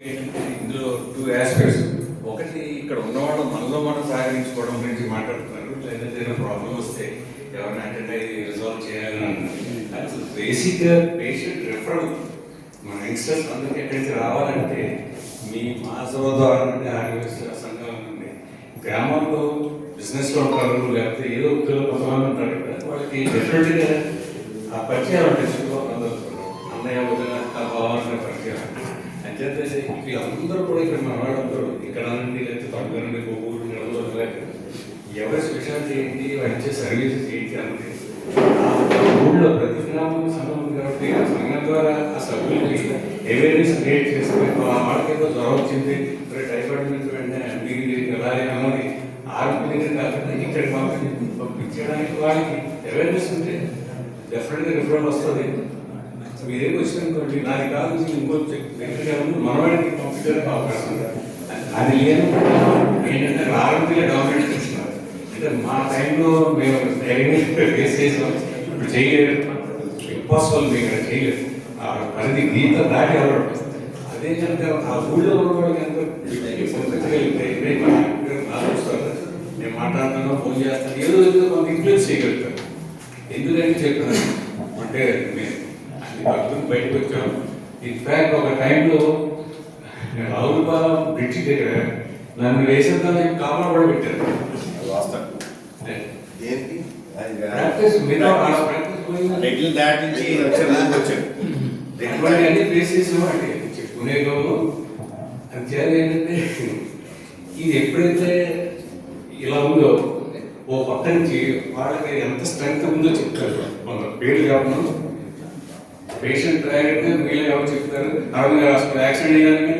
ఇందులో two aspects ఒకటి ఇక్కడ ఉన్నవాళ్ళు మనలో మనం సహకరించుకోవడం గురించి మాట్లాడుతున్నారు. లేదా ఏదైనా ప్రాబ్లం వస్తే ఎవరైనా అటెండ్ అయ్యి రిజాల్వ్ చేయాలని. అసలు బేసిక్గా పేషెంట్ రెఫరల్ మన యంగ్స్టర్స్ అందరికీ ఎక్కడికి రావాలంటే మీ మాసవ ద్వారా నుండి ఆరోగ్య సంఘం నుండి గ్రామంలో బిజినెస్లో ఉంటారు లేకపోతే ఏదో ఉద్యోగ కొంతమంది ఉంటారు కదా వాళ్ళకి డెఫినెట్గా ఆ పరిచయాలు ఉంటాయి. చుట్టుపక్కల అన్నయ్య వదిన అక్క బాగున్న పరిచయాలు అంచేత అందరూ కూడా ఇక్కడ మన వాళ్ళందరూ ఇక్కడ నుండి లేకపోతే తొంభై నుండి ఊరు నెలలో ఎవరి స్పెషాలిటీ ఏంటి వచ్చే సర్వీసెస్ ఏంటి అంటే ఊళ్ళో ప్రతి గ్రామంలో సంఘం ఉంది కాబట్టి ఆ సంఘం ద్వారా ఆ సభ్యులకి అవేర్నెస్ క్రియేట్ చేసుకుని ఆ వాళ్ళకి ఏదో జ్వరం వచ్చింది మరి టైఫాయిడ్ నుంచి వెంటనే మీరు ఎలా అని ఆరోగ్యంగా కాకుండా ఇక్కడ పంపించడానికి వాళ్ళకి అవేర్నెస్ ఉంటే డెఫినెట్గా రిఫరెన్స్ వస్తుంది. మీరేం వచ్చిందనుకోండి నాది కాదు ఇంకో దగ్గర మనవాడికి పంపించడానికి అవకాశం ఉంది. అది లేదు. ఏంటంటే ఆరోగ్య గవర్నమెంట్ ఇస్తున్నారు అంటే మా టైంలో మేము ఫేస్ చేసాం. ఇప్పుడు చేయలేదు ఇంపాసిబుల్ మేము ఇక్కడ చేయలేదు ఆ పరిధి గీత దాటి ఎవరు? అదే కనుక ఆ ఊళ్ళో ఉన్నవాడికి ఎంత నేను మాట్లాడుతున్నా ఫోన్ చేస్తాను ఏదో ఏదో కొంత ఇన్ఫ్లుయెన్స్ చేయగలుగుతాను ఎందుకంటే చెప్పాను అంటే మేము పక్కన బయటకు వచ్చాం. ఇన్ఫాక్ట్ ఒక టైంలో నేను రావులపాలెం బ్రిడ్జి దగ్గర నన్ను వేసేద్దాం కామన్ కూడా పెట్టారు. అన్ని అది చేయాలి ఏంటంటే ఇది ఎప్పుడైతే ఇలా ఉందో ఓ పక్క నుంచి వాళ్ళకి ఎంత స్ట్రెంగ్త్ ఉందో చెప్తారు. మన పేరు చెప్పను పేషెంట్ రాగానే వీళ్ళు ఎవరు చెప్తారు. అరవింద్ హాస్పిటల్ యాక్సిడెంట్ అయ్యాను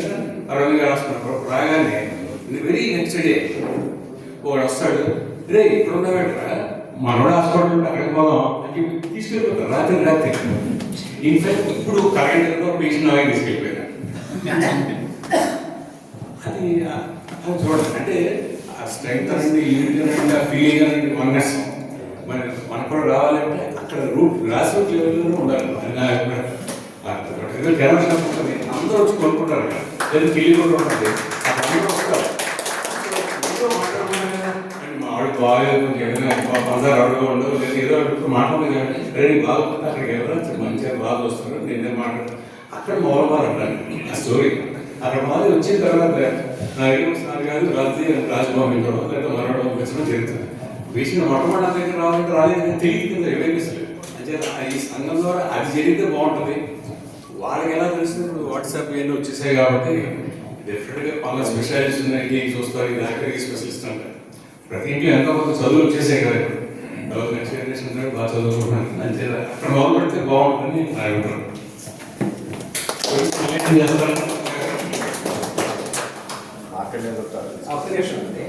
అరవింద్ హాస్పిటల్ రాగానే వెరీ నెక్స్ట్ డే వాడు వస్తాడు రే ఇప్పుడు ఉన్నావేట్రా మనోడు హాస్పిటల్ ఉంటే అక్కడికి పోదాం. అని చెప్పి తీసుకెళ్ళిపోతారు రాత్రి రాత్రి. ఇన్ఫాక్ట్ ఇప్పుడు కరెంట్ పేషెంట్ అలాగే తీసుకెళ్ళిపోయారు అది అది చూడండి. అంటే ఆ స్ట్రెంగ్త్ అనేది యూనిటీ అనేది ఆ ఫీలింగ్ అనేది వన్నెస్ మరి మనకు కూడా రావాలంటే రూట్ గ్రాస్ రూట్ లెవెల్లో ఉండాలి. అది నా ఉంటుంది అందరూ వచ్చి కొనుక్కుంటారు లేదు లేదా కిల్లి కూడా ఉంటుంది. అక్కడ అందరూ వస్తారు ఆవిడ బాగాలేదు ఏదైనా పందారు అడుగు ఉండదు లేదు ఏదో అడుగుతూ మాట్లాడదు కానీ రెడీ నీకు బాగుంటుంది అక్కడికి ఎవరైనా మంచిగా బాగా వస్తారు నేనే మాట్లాడతాను అక్కడ మౌలమారు అంటాను ఆ స్టోరీ. అక్కడ మాది వచ్చిన తర్వాత నా సార్ కాదు రాజీ రాజభవన్ ఇంట్లో లేదా మరో పంపించడం జరుగుతుంది. వేసిన మొట్టమొదటి రావాలంటే రాలేదు. తెలియదు కింద. అవేర్నెస్ ఈ సంఘం ద్వారా అది జరిగితే బాగుంటుంది. వాళ్ళకి ఎలా తెలుస్తుంది? ఇప్పుడు వాట్సాప్ ఇవన్నీ వచ్చేసాయి కాబట్టి డెఫినెట్గా పలానా స్పెషాలిస్ట్ ఉన్నాయి చూస్తారు? ఈ డాక్టర్ ఈ స్పెషలిస్ట్ అంటారు. ప్రతి ఇంట్లో ఎంతో కొంత చదువు వచ్చేసాయి కదా ఇప్పుడు. నెక్స్ట్ జనరేషన్ బాగా చదువుకుంటున్నారు అంతే అక్కడ మొదలు పెడితే బాగుంటుంది నా అభిప్రాయం. అక్కడే అండి